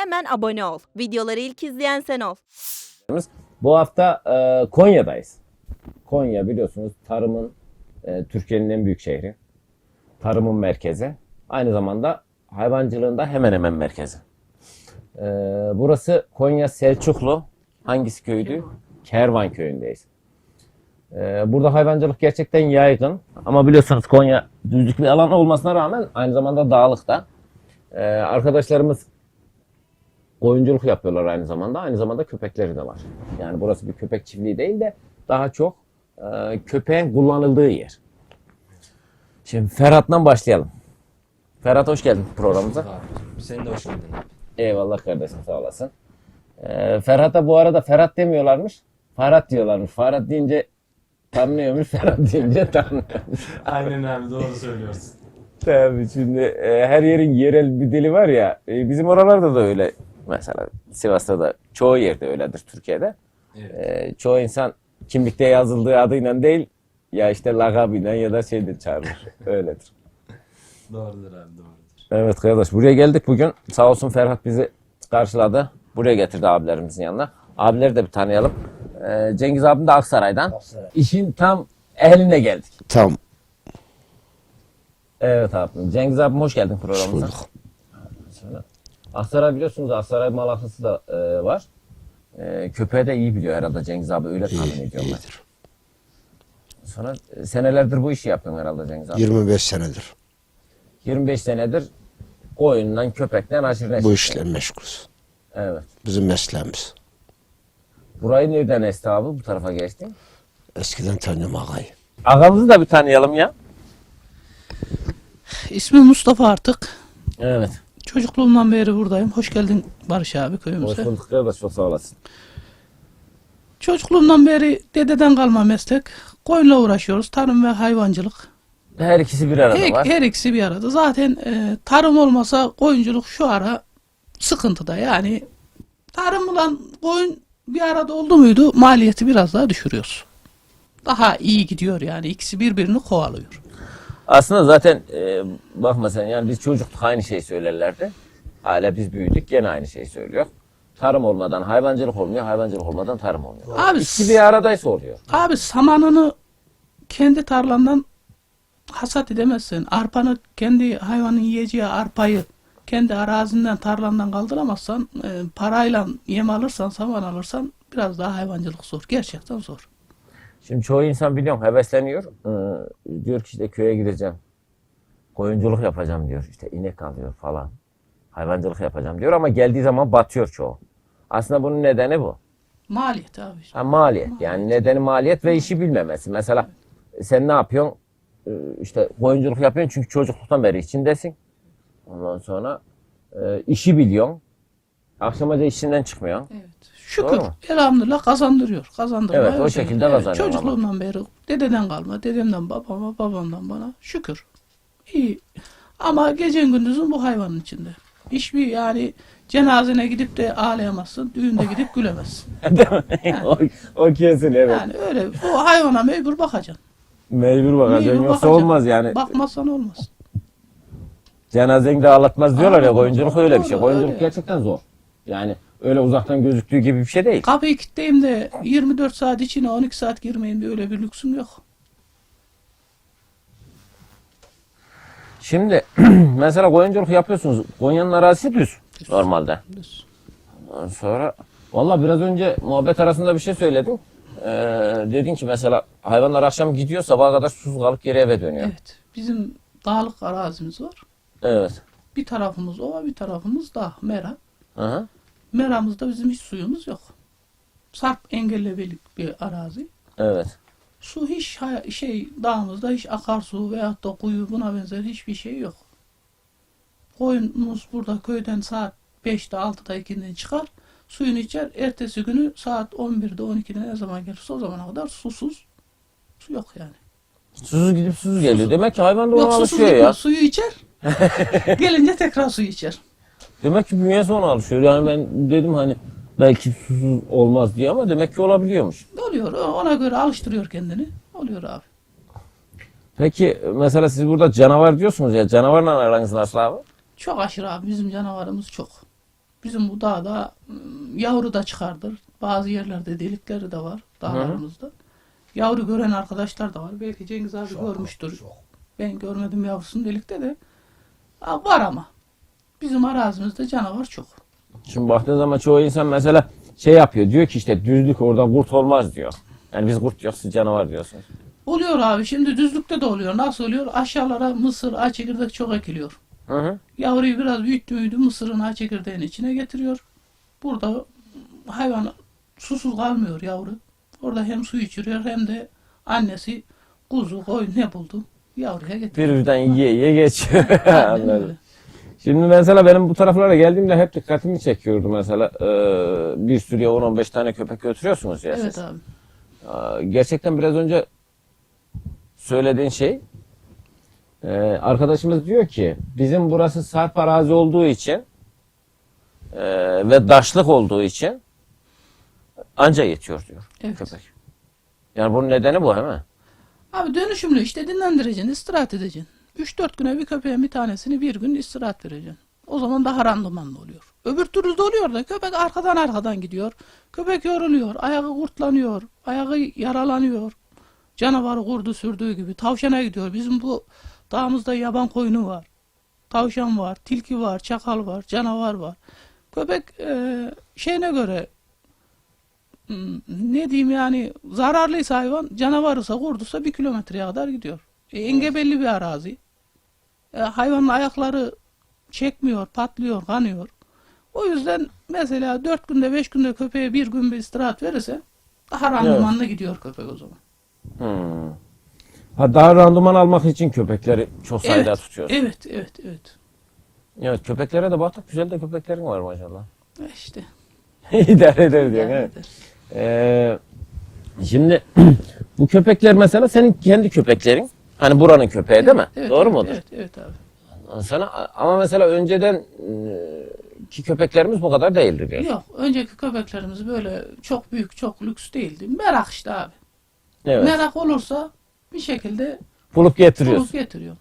Hemen abone ol. Videoları ilk izleyen sen ol. Bu hafta e, Konya'dayız. Konya biliyorsunuz tarımın e, Türkiye'nin en büyük şehri. Tarımın merkezi. Aynı zamanda hayvancılığın da hemen hemen merkezi. E, burası Konya Selçuklu. Hangisi köydü? Kervan köyündeyiz. E, burada hayvancılık gerçekten yaygın. Ama biliyorsunuz Konya düzlük bir alan olmasına rağmen aynı zamanda dağlık da. E, arkadaşlarımız oyunculuk yapıyorlar aynı zamanda. Aynı zamanda köpekleri de var. Yani burası bir köpek çiftliği değil de daha çok e, köpeğin kullanıldığı yer. Şimdi Ferhat'tan başlayalım. Ferhat hoş geldin programımıza. Sen de hoş geldin. Eyvallah kardeşim sağ olasın. E, Ferhat'a bu arada Ferhat demiyorlarmış. Ferhat diyorlarmış. Ferhat deyince tanınıyormuş. Ferhat deyince tanınıyormuş. Aynen abi doğru söylüyorsun. Tabii şimdi e, her yerin yerel bir dili var ya. e, bizim oralarda da öyle. Mesela Sivas'ta da çoğu yerde öyledir Türkiye'de. Evet. E, çoğu insan kimlikte yazıldığı adıyla değil ya işte lakabıyla ya da şeyde çağırır. Öyledir. Doğrudur abi doğrudur. Evet kardeş buraya geldik bugün. Sağ olsun Ferhat bizi karşıladı. Buraya getirdi abilerimizin yanına. Abileri de bir tanıyalım. E, Cengiz abim de Aksaray'dan. İşin tam ehline geldik. Tam Evet abim. Cengiz abim hoş geldin programımıza. bulduk. Aksaray biliyorsunuz Aksaray Malatya'sı da e, var. E, köpeği de iyi biliyor herhalde Cengiz abi öyle tahmin ediyorum ben. iyidir. Sonra e, senelerdir bu işi yapıyorsun herhalde Cengiz abi. 25 senedir 25 senedir koyundan köpekten aşırı neşir. bu işle meşgulüz. Evet. Bizim mesleğimiz. Burayı nereden esti abi bu tarafa geçtin? Eskiden tanıyorum ağayı. Ağamızı da bir tanıyalım ya. İsmim Mustafa artık. Evet. Çocukluğumdan beri buradayım. Hoş geldin Barış abi Hoş köyümüze. bulduk kardeş çok sağ olasın. Çocukluğumdan beri dededen kalma meslek. Koyunla uğraşıyoruz. Tarım ve hayvancılık. Her ikisi bir arada Her, var. her ikisi bir arada. Zaten e, tarım olmasa koyunculuk şu ara sıkıntıda. Yani tarımla koyun bir arada oldu muydu maliyeti biraz daha düşürüyoruz. Daha iyi gidiyor yani. İkisi birbirini kovalıyor. Aslında zaten e, bakma sen yani biz çocukluk aynı şeyi söylerlerdi. Hala biz büyüdük gene aynı şeyi söylüyor. Tarım olmadan hayvancılık olmuyor, hayvancılık olmadan tarım olmuyor. Abi İkisi bir aradaysa oluyor. Abi samanını kendi tarlandan hasat edemezsin. Arpanı kendi hayvanın yiyeceği arpayı kendi arazinden tarlandan kaldıramazsan e, parayla yem alırsan saman alırsan biraz daha hayvancılık zor. Gerçekten zor. Şimdi çoğu insan biliyorum hevesleniyor. Ee, diyor ki işte köye gideceğim. Koyunculuk yapacağım diyor. İşte inek alıyor falan. Hayvancılık yapacağım diyor ama geldiği zaman batıyor çoğu. Aslında bunun nedeni bu. Maliyet abi. Ha, maliyet. Yani nedeni maliyet ve işi bilmemesi. Mesela sen ne yapıyorsun? Ee, İşte koyunculuk yapıyorsun çünkü çocukluktan beri içindesin. Ondan sonra e, işi biliyorsun. Akşama da işinden çıkmıyorsun. Evet. Şükür. Doğru mu? Elhamdülillah kazandırıyor. Kazandırmaya Evet, o şekilde kazanıyor Çocukluğumdan beri dededen kalma. Dedemden babama, babamdan bana. Şükür. İyi. Ama gece gündüzün bu hayvanın içinde. Hiçbir yani cenazene gidip de ağlayamazsın. Düğünde gidip gülemezsin. o, o kesin evet. Yani öyle o hayvana mecbur bakacaksın. Mecbur bakacaksın Mecbur yoksa bakacaksın. olmaz yani. Bakmazsan olmaz. Cenazeni de ağlatmaz diyorlar ya Ağlatmaz. koyunculuk öyle bir şey. Koyunculuk öyle. gerçekten zor. Yani öyle uzaktan gözüktüğü gibi bir şey değil. Kapıyı kilitleyeyim de 24 saat içine 12 saat girmeyin diye öyle bir lüksüm yok. Şimdi mesela koyunculuk yapıyorsunuz. Konya'nın arazisi düz normalde. Düz. Ondan sonra valla biraz önce muhabbet arasında bir şey söyledin. Ee, dedin ki mesela hayvanlar akşam gidiyor sabaha kadar susuz kalıp geri eve dönüyor. Evet. Bizim dağlık arazimiz var. Evet. Bir tarafımız ova, bir tarafımız dağ, mera. Hı hı. Meramızda bizim hiç suyumuz yok. Sarp engellemelik bir arazi. Evet. Su hiç şey dağımızda hiç akarsu veyahut da kuyu buna benzer hiçbir şey yok. Koyunumuz burada köyden saat 5'te 6'da 2'den çıkar. Suyunu içer. Ertesi günü saat 11'de 12'de ne zaman gelirse o zamana kadar susuz. Su yok yani. Susuz gidip susuz geliyor. Demek ki hayvan da ona Yok susuz alışıyor. Suyu içer. Gelince tekrar suyu içer. Demek ki bünyesi ona alışıyor. Yani ben dedim hani belki susuz olmaz diye ama demek ki olabiliyormuş. Oluyor. Ona göre alıştırıyor kendini. Oluyor abi. Peki mesela siz burada canavar diyorsunuz ya canavarla aranız nasıl abi? Çok aşırı abi. Bizim canavarımız çok. Bizim bu dağda ım, yavru da çıkardır. Bazı yerlerde delikleri de var dağlarımızda. Yavru gören arkadaşlar da var. Belki Cengiz abi görmüştür. Ben görmedim yavrusunu delikte de. Var ama. Bizim arazimizde canavar çok. Şimdi baktığın zaman çoğu insan mesela şey yapıyor. Diyor ki işte düzlük orada kurt olmaz diyor. Yani biz kurt yok siz canavar diyorsunuz. Oluyor abi şimdi düzlükte de oluyor. Nasıl oluyor? Aşağılara mısır, ağaç çekirdek çok ekiliyor. Hı hı. Yavruyu biraz büyüttü müydü mısırın ağaç çekirdeğinin içine getiriyor. Burada hayvan susuz kalmıyor yavru. Orada hem su içiriyor hem de annesi kuzu, koyun ne buldu yavruya getiriyor. Birbirinden yiye yiye geçiyor. Anladım. Şimdi mesela benim bu taraflara geldiğimde hep dikkatimi çekiyordu mesela. Ee, bir sürüye 10-15 tane köpek götürüyorsunuz ya Evet siz. abi. Aa, Gerçekten biraz önce söylediğin şey e, arkadaşımız diyor ki bizim burası sarp arazi olduğu için e, ve daşlık olduğu için anca yetiyor diyor Evet. köpek. Yani bunun nedeni bu hemen. Abi dönüşümlü işte dinlendireceksin, istirahat edeceksin. 3-4 güne bir köpeğin bir tanesini bir gün istirahat vereceksin. O zaman daha randımanlı oluyor. Öbür türlü de oluyor da köpek arkadan arkadan gidiyor. Köpek yoruluyor, ayağı kurtlanıyor, ayağı yaralanıyor. Canavarı kurdu sürdüğü gibi. Tavşana gidiyor. Bizim bu dağımızda yaban koyunu var. Tavşan var, tilki var, çakal var, canavar var. Köpek e, şeyine göre Hmm, ne diyeyim yani zararlıysa hayvan canavarısa kurduysa bir kilometreye kadar gidiyor. E, engebelli bir arazi. E, hayvanın ayakları çekmiyor, patlıyor, kanıyor. O yüzden mesela dört günde beş günde köpeğe bir gün bir istirahat verirse daha randımanlı gidiyor köpek o zaman. Hmm. Ha, daha randıman almak için köpekleri çok sayıda Evet, tutuyorsun. evet, evet, evet. Evet köpeklere de baktık güzel de köpeklerin var maşallah. E işte. İdare eder diyor. evet. Ee, şimdi bu köpekler mesela senin kendi köpeklerin. Hani buranın köpeği değil mi? Evet, Doğru evet, mudur? Evet, evet abi. Sana ama mesela önceden e, ki köpeklerimiz bu kadar değildi diyor. Yok, önceki köpeklerimiz böyle çok büyük, çok lüks değildi. Merak işte abi. Evet. Merak olursa bir şekilde Bulup getiriyorsun. bulup getiriyor.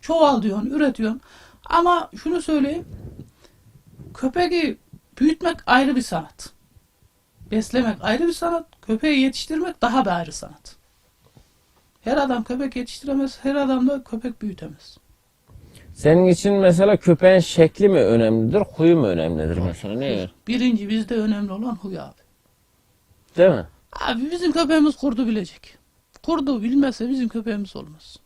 Çoğal diyorsun, üretiyorsun. Ama şunu söyleyeyim. Köpeği büyütmek ayrı bir sanat. Beslemek ayrı bir sanat. Köpeği yetiştirmek daha bir ayrı sanat. Her adam köpek yetiştiremez, her adam da köpek büyütemez. Senin için mesela köpeğin şekli mi önemlidir, huyu mu önemlidir mesela? Ne? Birinci bizde önemli olan huy abi. Değil mi? Abi bizim köpeğimiz kurdu bilecek. Kurdu bilmezse bizim köpeğimiz olmaz.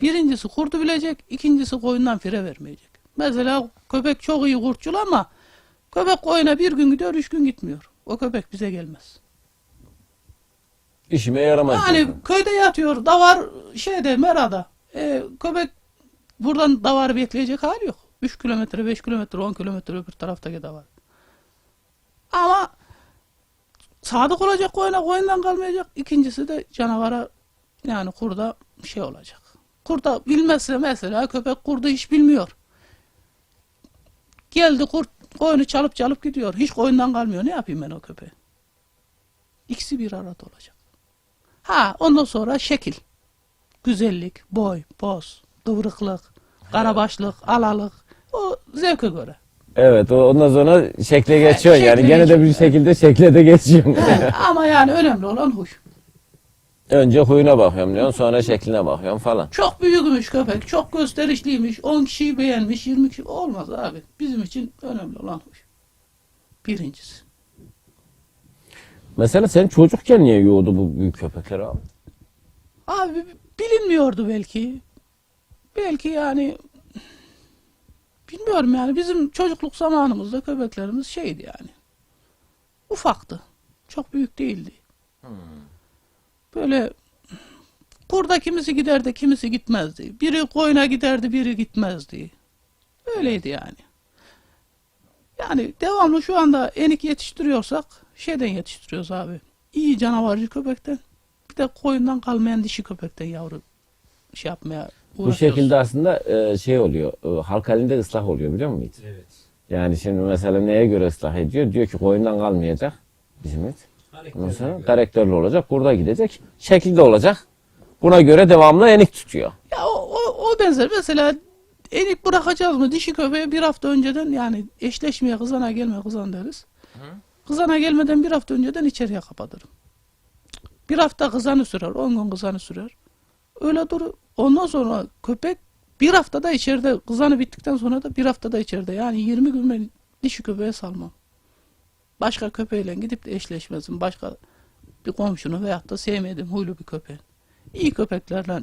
Birincisi kurdu bilecek, ikincisi koyundan fire vermeyecek. Mesela köpek çok iyi kurtçul ama köpek koyuna bir gün gidiyor, üç gün gitmiyor. O köpek bize gelmez. İşime yaramaz. Yani diyorsun. köyde yatıyor, davar şeyde, merada. E, köpek buradan davarı bekleyecek hali yok. 3 kilometre, 5 kilometre, 10 kilometre öbür taraftaki davar. Ama sadık olacak koyuna, koyundan kalmayacak. İkincisi de canavara yani kurda şey olacak. Kurda bilmezse mesela köpek kurdu hiç bilmiyor. Geldi kurt koyunu çalıp çalıp gidiyor. Hiç koyundan kalmıyor. Ne yapayım ben o köpeğe? İkisi bir arada olacak. Ha ondan sonra şekil. Güzellik, boy, poz, kıvrıklık, karabaşlık, alalık. O zevke göre. Evet o- ondan sonra şekle geçiyor şekle yani gene de bir şekilde şekle de geçiyor. Ama yani önemli olan huy. Önce huyuna bakıyorum diyorsun sonra şekline bakıyorum falan. Çok büyükmüş köpek, çok gösterişliymiş, 10 kişiyi beğenmiş, 20 kişi olmaz abi. Bizim için önemli olan huy. Birincisi. Mesela sen çocukken niye yoğurdu bu büyük köpekler abi? Abi bilinmiyordu belki. Belki yani bilmiyorum yani bizim çocukluk zamanımızda köpeklerimiz şeydi yani. Ufaktı. Çok büyük değildi. Böyle kurda kimisi giderdi, kimisi gitmezdi. Biri koyuna giderdi, biri gitmezdi. Öyleydi yani. Yani devamlı şu anda enik yetiştiriyorsak şeyden yetiştiriyoruz abi. İyi canavarcı köpekten. Bir de koyundan kalmayan dişi köpekten yavru şey yapmaya Bu uğraşıyoruz. şekilde aslında e, şey oluyor, e, halk halinde ıslah oluyor biliyor musun? Evet. Yani şimdi mesela neye göre ıslah ediyor? Diyor ki koyundan kalmayacak bizim it. Mesela karakterli olacak, burada gidecek, şekilde olacak. Buna göre devamlı enik tutuyor. Ya o, o, o benzer mesela enik bırakacağız mı? Dişi köpeğe bir hafta önceden yani eşleşmeye kızana gelme kızan deriz. Kızana gelmeden bir hafta önceden içeriye kapatırım. Bir hafta kızanı sürer, on gün kızanı sürer. Öyle durur. Ondan sonra köpek bir haftada içeride, kızanı bittikten sonra da bir haftada içeride. Yani 20 gün ben dişi köpeğe salmam. Başka köpeğiyle gidip de eşleşmezim. Başka bir komşunu veyahut da sevmediğim huylu bir köpeğin. İyi köpeklerle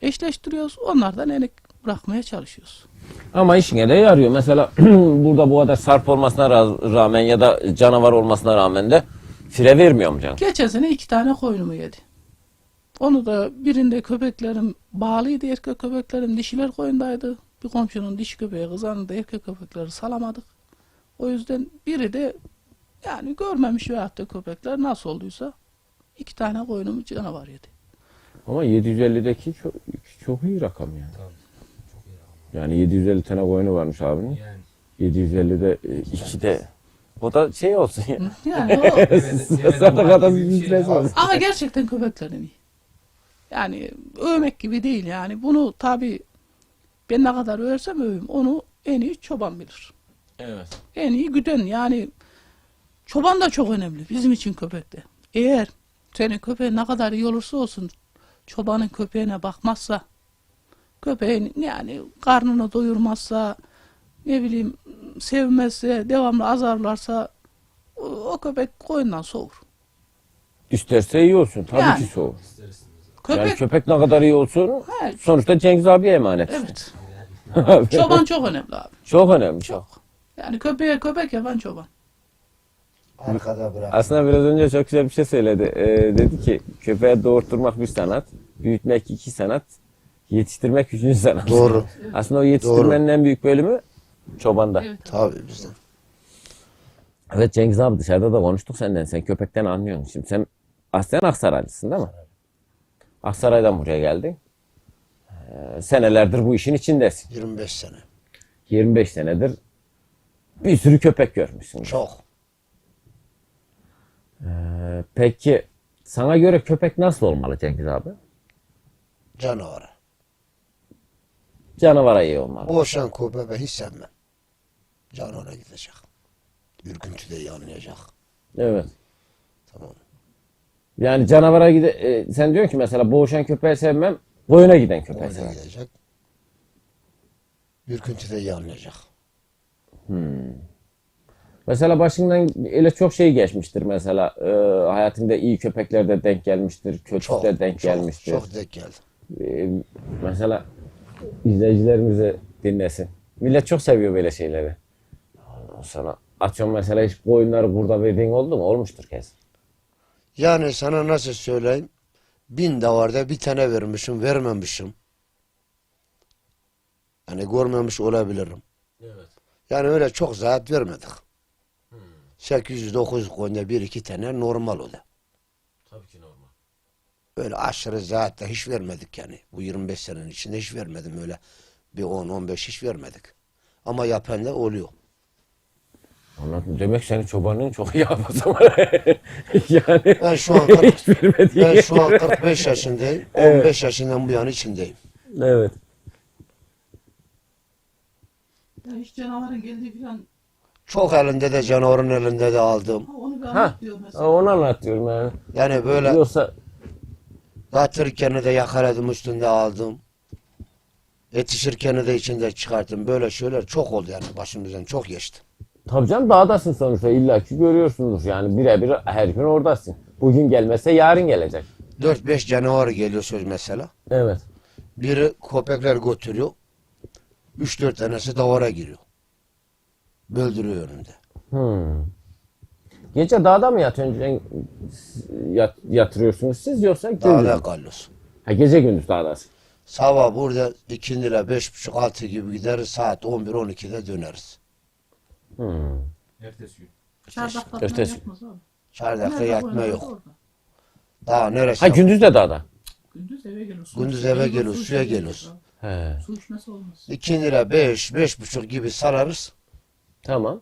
eşleştiriyoruz. Onlardan enik bırakmaya çalışıyoruz. Ama işine de yarıyor. Mesela burada bu kadar sarp olmasına ra- rağmen ya da canavar olmasına rağmen de fire vermiyor mu canım? Geçen sene iki tane koyunumu yedi. Onu da birinde köpeklerim bağlıydı. Erkek köpeklerim dişiler koyundaydı. Bir komşunun dişi köpeği kızanın da erkek köpekleri salamadık. O yüzden biri de yani görmemiş veyahut da köpekler nasıl olduysa iki tane koyunumu canavar yedi. Ama 750'deki çok, çok iyi rakam yani. Abi. Yani 750 tane koyunu varmış abinin. Yani. 750'de 2 de o da şey olsun ya. Yani o, Evet, Sadakada büyük bir şey olsun. Ama gerçekten köpeklerim iyi. Yani övmek gibi değil yani. Bunu tabi ben ne kadar översem öveyim. Onu en iyi çoban bilir. Evet. En iyi güden yani çoban da çok önemli bizim için köpekte. Eğer senin köpeğin ne kadar iyi olursa olsun çobanın köpeğine bakmazsa köpeğin yani karnını doyurmazsa ne bileyim sevmezse devamlı azarlarsa o, o köpek koyundan soğur. İsterse iyi olsun. Tabii Yani. ki soğuk. Köpek Yani köpek ne kadar iyi olsun He, sonuçta Cengiz abiye emanet. Evet. Çoban çok önemli abi. Çok önemli çok. Yani köpeğe köpek yapan çoban. Arkada bırak. Aslında biraz önce çok güzel bir şey söyledi. Ee, dedi ki köpeğe doğurtturmak bir sanat, büyütmek iki sanat, yetiştirmek üçüncü sanat. Doğru. Aslında o yetiştirmenin en büyük bölümü çobanda. Evet. Evet. Tabii bizden. Cengiz abi dışarıda da konuştuk senden. Sen köpekten anlıyorsun. Şimdi sen aslen Aksaraylısın değil mi? Aksaray'dan buraya geldin. Ee, senelerdir bu işin içindesin. 25 sene. 25 senedir bir sürü köpek görmüşsün. Çok. Ee, peki sana göre köpek nasıl olmalı Cengiz abi? Canavara. Canavara iyi olmalı. Boşan köpeği ben hiç sevmem. Canavara gidecek. Ürküntüde anlayacak. Evet. Tamam. Yani canavara gide e, sen diyorsun ki mesela boğuşan köpeği sevmem, boyuna giden köpeği sevmem. gidecek. Ürküntüde anlayacak. Mesela başından öyle çok şey geçmiştir mesela. E, hayatında iyi köpekler de denk gelmiştir, kötü Çok. de denk çok, gelmiştir. Çok denk geldi. E, mesela izleyicilerimizi dinlesin. Millet çok seviyor böyle şeyleri. Ondan sonra atıyorum mesela hiç koyunları burada verdiğin oldu mu? Olmuştur kesin. Yani sana nasıl söyleyeyim? Bin davarda bir tane vermişim, vermemişim. Hani görmemiş olabilirim. Evet. Yani öyle çok zayiat vermedik. 800-900 koyunda bir iki tane normal o da. Tabii ki normal. Öyle aşırı da hiç vermedik yani. Bu 25 senenin içinde hiç vermedim öyle. Bir 10-15 hiç vermedik. Ama yapan da oluyor. Anladım. Demek senin çobanın çok iyi hafızası var. yani Ben şu an 40 hiç vermediğin ben şu an 45 yaşındayım. 15 yaşından bu yana içindeyim. Evet. Ya hiç canavarın geldiği falan Çok elinde de canavarın elinde de aldım. onu bir Ha, anlat diyor mesela. onu anlatıyorum yani. Yani böyle Yoksa Batırırken de yakaladım üstünde aldım. Yetişirken de içinde çıkarttım. Böyle şeyler çok oldu yani başımızdan çok geçti. tabii canım dağdasın sonuçta illaki görüyorsunuz yani birebir her gün oradasın. Bugün gelmese yarın gelecek. 4-5 canavar geliyor söz mesela. Evet. Biri köpekler götürüyor. 3-4 tanesi davara giriyor. Böldürüyor önünde. Hmm. Gece dağda mı yatıyorsun, yat, yatırıyorsunuz siz yoksa gündüz Dağda kalıyorsun. Ha, gece gündüz dağdasın. Sabah burada ikindile 5.30-6 gibi gideriz. Saat 11-12'de döneriz. Hmm. Ertesi gün. Çardakta Ötesi. falan yapmaz abi. Çardakta yatma yok. Daha neresi? Ha gündüz de dağda. Gündüz eve geliyoruz. Gündüz eve geliyoruz, suya geliyoruz. He. Su içmesi olmaz. İkindile 5, 5.30 gibi sararız. Tamam.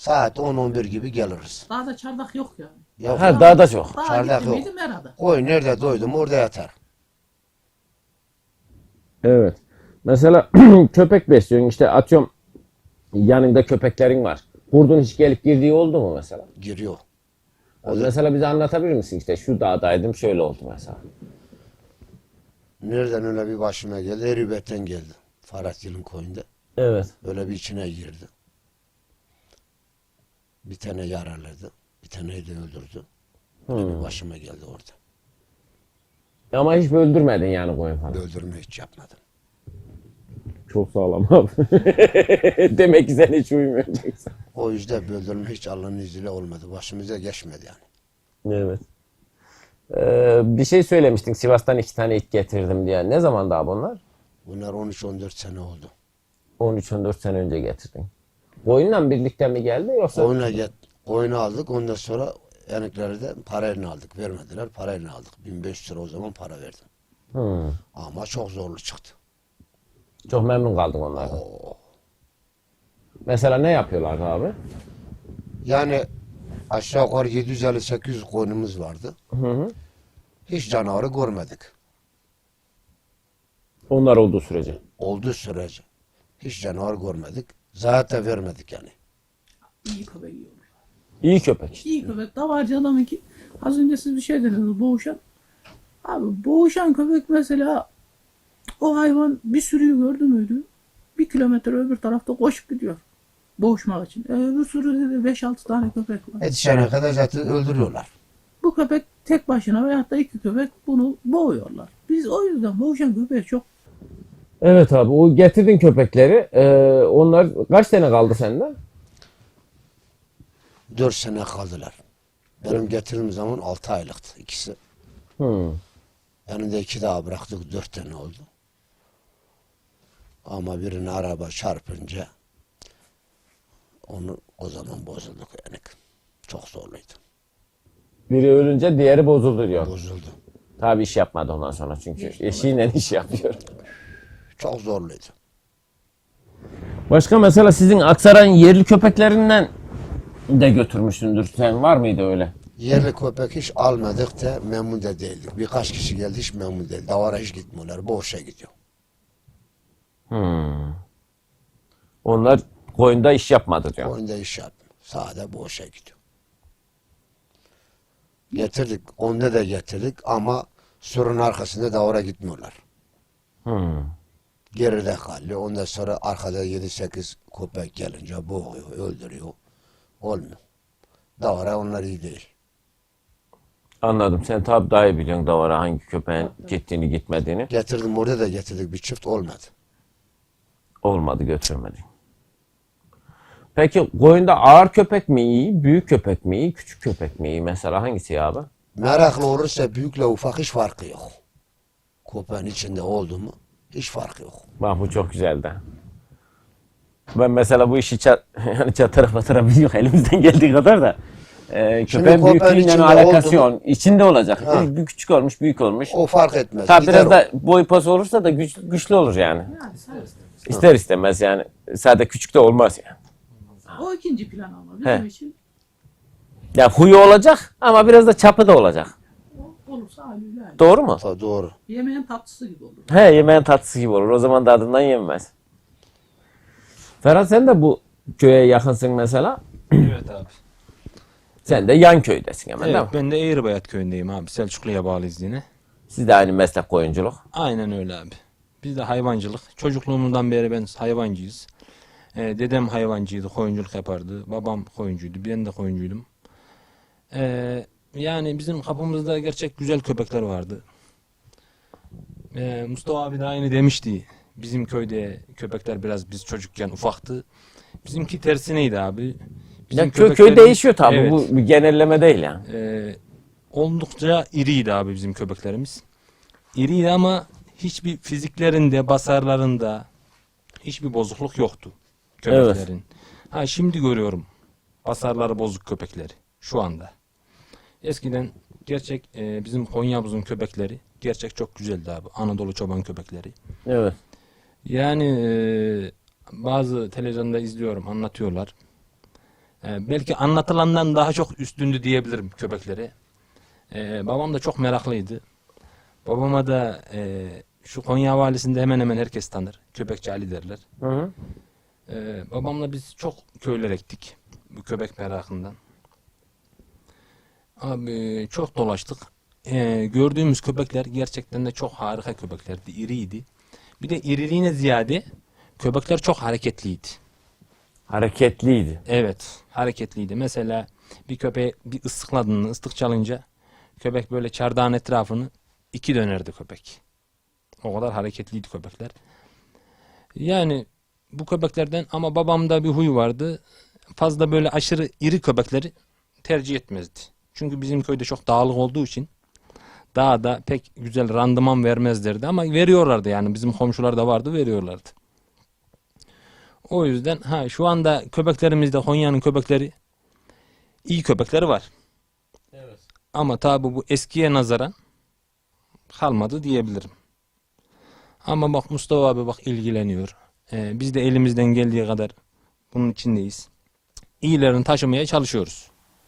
Saat 10-11 gibi geliriz. Daha da çardak yok yani. Ya Ha dağda çok. Daha Çardak gittim yok. koy nerede doydum orada yatar. Evet. Mesela köpek besliyorsun işte atıyorum yanında köpeklerin var. Kurdun hiç gelip girdiği oldu mu mesela? Giriyor. Mesela bize anlatabilir misin işte şu dağdaydım şöyle oldu mesela. Nereden öyle bir başıma geldi? Eribet'ten geldi. Farhat Yıl'ın koyunda. Evet. Böyle bir içine girdi. Bir tane yaraladı. Bir taneyi de öldürdü. Böyle bir başıma geldi orada. Ama hiç öldürmedin yani koyun falan. Öldürme hiç yapmadım. Çok sağlam abi. Demek ki sen hiç uyumayacaksın. O yüzden böldürme hiç Allah'ın izniyle olmadı. Başımıza geçmedi yani. Evet. Ee, bir şey söylemiştin Sivas'tan iki tane it getirdim diye. Ne zaman daha bunlar? Bunlar 13-14 sene oldu. 13-14 sene önce getirdin. Koyunla birlikte mi geldi yoksa? Oyuna get, oyunu aldık. Ondan sonra yanıkları da parayla aldık. Vermediler. Parayla aldık. 1500 lira o zaman para verdim. Hmm. Ama çok zorlu çıktı. Çok memnun kaldın onlardan. Oo. Mesela ne yapıyorlar abi? Yani aşağı yukarı 750-800 koyunumuz vardı. Hı hı. Hiç canavarı görmedik. Onlar olduğu sürece. Olduğu sürece. Hiç canavar görmedik. Zaten vermedik yani. İyi köpek yiyor. İyi köpek. İyi köpek. Davarcı adamın ki az önce siz bir şey dediniz boğuşan. Abi boğuşan köpek mesela o hayvan bir sürüyü gördü müydü? Bir kilometre öbür tarafta koşup gidiyor. Boğuşmak için. E, öbür sürüde de 5-6 tane köpek var. Yetişene kadar zaten öldürüyorlar. Bu köpek tek başına veyahut da iki köpek bunu boğuyorlar. Biz o yüzden boğuşan köpeği çok Evet abi o getirdin köpekleri. Ee, onlar kaç tane kaldı sende? 4 sene kaldılar. Benim getirdiğim zaman 6 aylıktı ikisi. Hmm. Yanında iki daha bıraktık. 4 tane oldu. Ama birini araba çarpınca onu o zaman bozulduk yani. Çok zorluydu. Biri ölünce diğeri bozuldu diyor. Bozuldu. Tabii iş yapmadı ondan sonra çünkü eşiyle iş yapıyor. Çok zorluydu. Başka mesela sizin Aksaray'ın yerli köpeklerinden de götürmüşsündür. Sen var mıydı öyle? Yerli köpek hiç almadık da memnun da değildik. Birkaç kişi geldi hiç memnun değil. Davara hiç gitmiyorlar. Boşa gidiyor. Hmm. Onlar koyunda iş yapmadı diyor. Oyunda iş yapmıyor. Sade boşa gidiyor. Getirdik. Onda da getirdik ama sürün arkasında davara gitmiyorlar. Hmm. Geride kalıyor. Ondan sonra arkada 7-8 köpek gelince boğuyor, öldürüyor. Olmuyor. Davara onlar iyi değil. Anladım. Sen tabii daha iyi biliyorsun davara hangi köpeğin gittiğini gitmediğini. Getirdim orada da getirdik bir çift olmadı. Olmadı götürmedin. Peki koyunda ağır köpek mi iyi, büyük köpek mi iyi, küçük köpek mi iyi? Mesela hangisi ya abi? Meraklı olursa büyükle ufak hiç farkı yok. Köpeğin içinde oldu mu hiç farkı yok. Bak bu çok güzeldi. Ben mesela bu işi çat, yani çatara patara biliyor elimizden geldiği kadar da e, köpeğin büyüklüğüyle alakası yok. İçinde olacak. Ha. Bir küçük olmuş, büyük olmuş. O fark etmez. Tabii biraz o. da boy posu olursa da güç, güçlü olur yani. yani. İster istemez yani. Sadece küçük de olmaz yani. O ikinci plan ama bizim He. için Ya huyu olacak ama biraz da çapı da olacak. Olursa haliyle. Doğru mu? Ta- Doğru. Yemeğin tatlısı gibi olur. He yemeğin tatlısı gibi olur. O zaman da adından yenmez. Ferhat sen de bu köye yakınsın mesela. Evet abi. Sen de yan köydesin hemen değil Evet, mi? ben de Eğribayat köyündeyim abi. Selçuklu'ya bağlıyız yine. Siz de aynı meslek koyunculuk. Aynen öyle abi. Biz de hayvancılık. Çocukluğumdan beri ben hayvancıyız. Ee, dedem hayvancıydı, koyunculuk yapardı. Babam koyuncuydu, ben de koyuncuydum. Ee, yani bizim kapımızda gerçek güzel köpekler vardı. Ee, Mustafa abi de aynı demişti. Bizim köyde köpekler biraz biz çocukken ufaktı. Bizimki tersineydi abi. Bizim Ya köy, köy değişiyor tabii. Evet. Bu bir genelleme değil yani. Ee, oldukça iriydi abi bizim köpeklerimiz. İriydi ama hiçbir fiziklerinde, basarlarında hiçbir bozukluk yoktu köpeklerin. Ha şimdi görüyorum basarları bozuk köpekleri şu anda. Eskiden gerçek e, bizim Konya'mızın köpekleri gerçek çok güzeldi abi. Anadolu çoban köpekleri. Evet. Yani e, bazı televizyonda izliyorum anlatıyorlar. E, belki anlatılandan daha çok üstündü diyebilirim köpekleri. E, babam da çok meraklıydı. Babama da e, şu Konya valisinde hemen hemen herkes tanır. Köpekçi Ali derler. Hı hı. Ee, babamla biz çok köyler ektik. Bu köpek merakından. Abi çok dolaştık. Ee, gördüğümüz köpekler gerçekten de çok harika köpeklerdi. iriydi. Bir de iriliğine ziyade köpekler çok hareketliydi. Hareketliydi. Evet, hareketliydi. Mesela bir köpeği bir ıslıkladığında, ıslık çalınca köpek böyle çardağın etrafını iki dönerdi köpek. O kadar hareketliydi köpekler. Yani bu köpeklerden ama babamda bir huy vardı. Fazla böyle aşırı iri köpekleri tercih etmezdi. Çünkü bizim köyde çok dağlık olduğu için dağda pek güzel randıman vermezlerdi ama veriyorlardı yani bizim komşular da vardı veriyorlardı. O yüzden ha şu anda köpeklerimizde Konya'nın köpekleri iyi köpekleri var. Ama tabi bu eskiye nazaran kalmadı diyebilirim. Ama bak Mustafa abi bak ilgileniyor. Ee, biz de elimizden geldiği kadar bunun içindeyiz. İyilerini taşımaya çalışıyoruz.